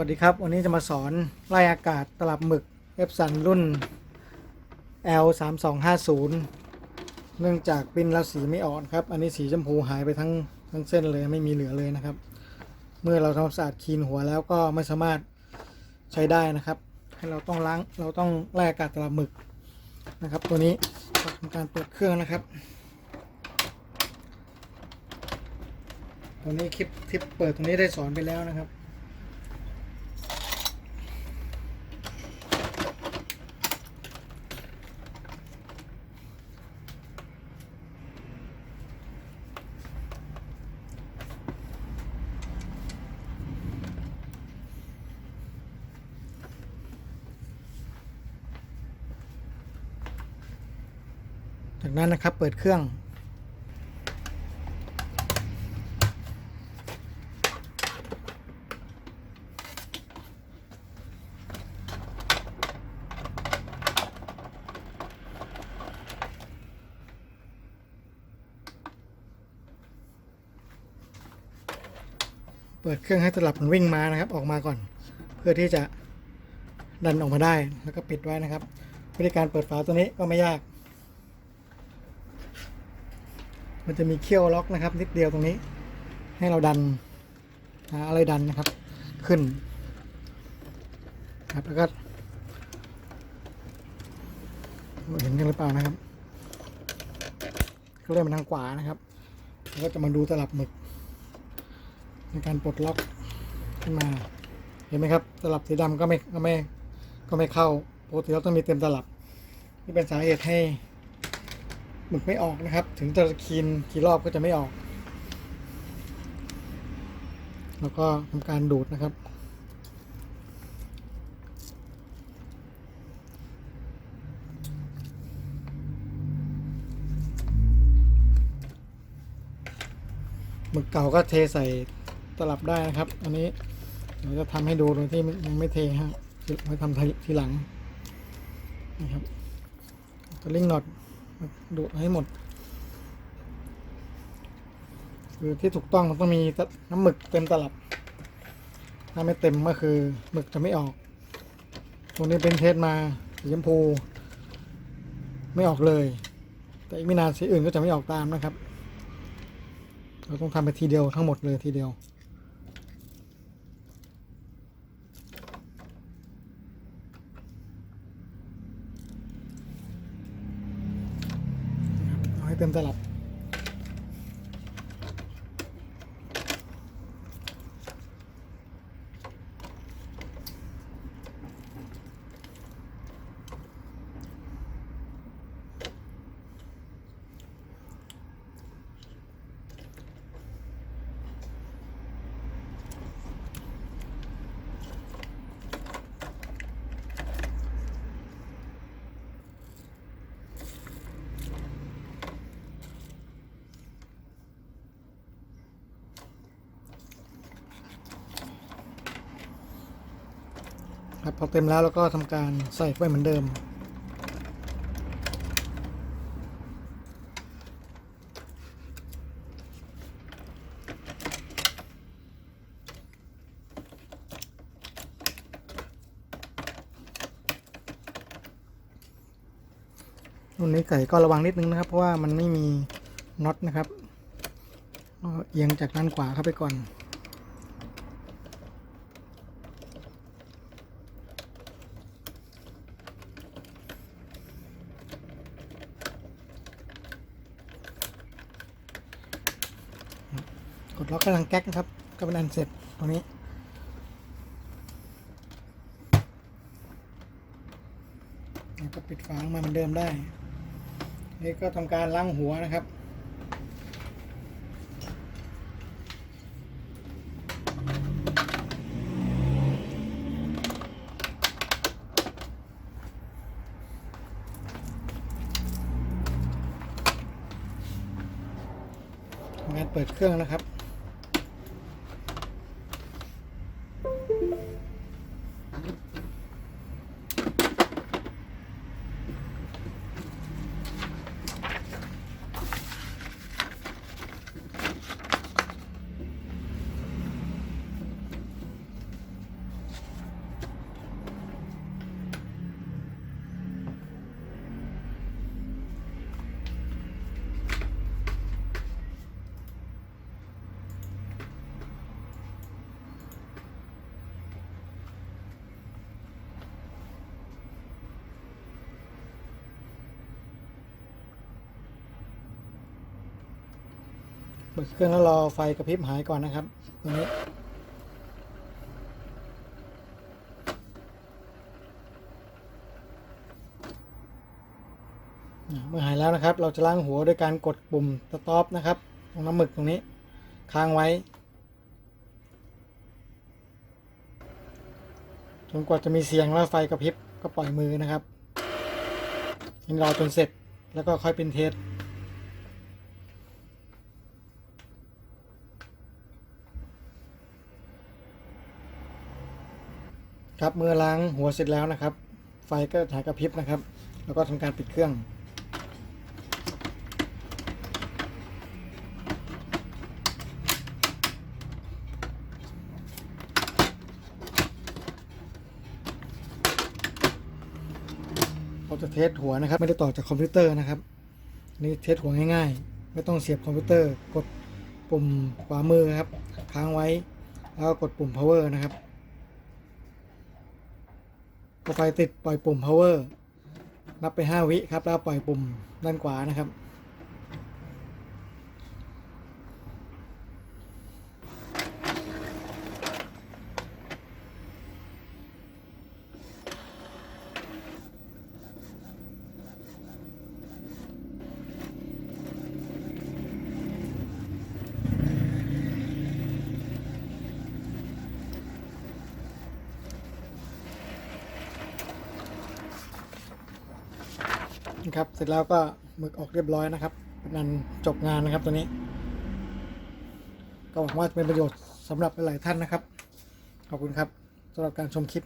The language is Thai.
วัสดีครับ วันนี้จะมาสอนไล่อากาศตลับหมึกเอฟสันรุ่น L 3 2 5 0 เนื่องจากปิ้นแล้วสีไม่อ่อนครับ อันนี้สีชมพูหายไปทั้งทั้งเส้นเลยไม่มีเหลือเลยนะครับ เมื่อเราทำความสะอาดคีนหัวแล้วก็ไม่สามารถใช้ได้นะครับ ให้เราต้องล้างเราต้องไล่อากาศตลับหมึกนะครับ ตัวนี้ทำการเปิดเครื่องนะครับตัวนี้คลิปทิปเปิดตรงนี้ได้สอนไปแล้วนะครับ จากนั้นนะครับเปิดเครื่อง เปิดเครื่องให้ตลับมันวิ่งมานะครับ ออกมาก่อน เพื่อที่จะดันออกมาได้แล้วก็ปิดไว้นะครับ วิธีการเปิดฝาตัวนี้ก็ไม่ยาก มันจะมีเขี้ยวล็อกนะครับ นิดเดียวตรงนี้ ให้เราดันอะไรดันนะครับ ขึ้น ครับแล้วก็เห็นกันหรือเปล่านะครับก็เลื่อนมาทางขวานะครับแล้วก็จะมาดูตลับหมึก ในการปลดล็อกขึ้นมา เห็นไหมครับ ตลับสีดำก็ไม่ก็ไม่ก็ไม่เข้าปกติเราต้องมีเต็มตลับ นี่เป็นสาเหตุให้ หมึกไม่ออกนะครับ ถึงจะคีนกี่รอบก็จะไม่ออก แล้วก็ทำการดูดนะครับ หมึกเก่าก็เทใส่ตลับได้นะครับ อันนี้เดี๋ยวจะทำให้ดูโดยที่ยังไม่เทฮะไว้ทำทีหลังนะครับตัวลิงน็อต มาดูให้หมด คือที่ถูกต้องมันต้องมีน้ำหมึกเต็มตลับ ถ้าไม่เต็มก็คือหมึกจะไม่ออกตัวนี้เป็นเทสมาสีชมพู ไม่ออกเลย แต่อีกไม่นานสีอื่นก็จะไม่ออกตามนะครับ เราต้องทำไปทีเดียวทั้งหมดเลยทีเดียว เอ ครับพอเต็มแล้วเราก็ทำการใส่ไว้เหมือนเดิม รุ่นนี้ไก่ก็ระวังนิดนึงนะครับ เพราะว่ามันไม่มีน็อตนะครับเอียงจากด้านขวาเข้าไปก่อน กดล็อกกำลังแก๊กนะครับ ก็เป็นอันเสร็จตรงนี้แล้วก็ปิดฝาลงมาเหมือนเดิมได้ นี่ก็ทำการล้างหัวนะครับทำการเปิดเครื่องนะครับ ปิดเครื่องแล้วรอไฟกระพริบหายก่อนนะครับตรงนี้เมื่อหายแล้วนะครับ เราจะล้างหัวด้วยการกดปุ่มสต็อปนะครับ ตรงน้ำหมึกตรงนี้ค้างไว้จนกว่าจะมีเสียงแล้วไฟกระพริบก็ปล่อยมือนะครับเรอจนเสร็จแล้วก็ค่อยเป็นเทส ครับเมื่อล้างหัวเสร็จแล้วนะครับ ไฟก็หายกระพริบนะครับ แล้วก็ทำการปิดเครื่อง เราจะเทสหัวนะครับ ไม่ได้ต่อจากคอมพิวเตอร์นะครับ นี่เทสหัวง่ายๆ ไม่ต้องเสียบคอมพิวเตอร์ กดปุ่มขวามือครับ ค้างไว้ แล้วก็กดปุ่ม power นะครับ พอไฟติดปล่อยปุ่ม power นับไป 5 วิครับ แล้วปล่อยปุ่มด้านขวานะครับ นะครับ เสร็จแล้วก็หมึกออกเรียบร้อยนะครับนันจบงานนะครับตัวนี้ ก็หวังว่าจะเป็นประโยชน์สำหรับหลายท่านนะครับ ขอบคุณครับสำหรับการชมคลิป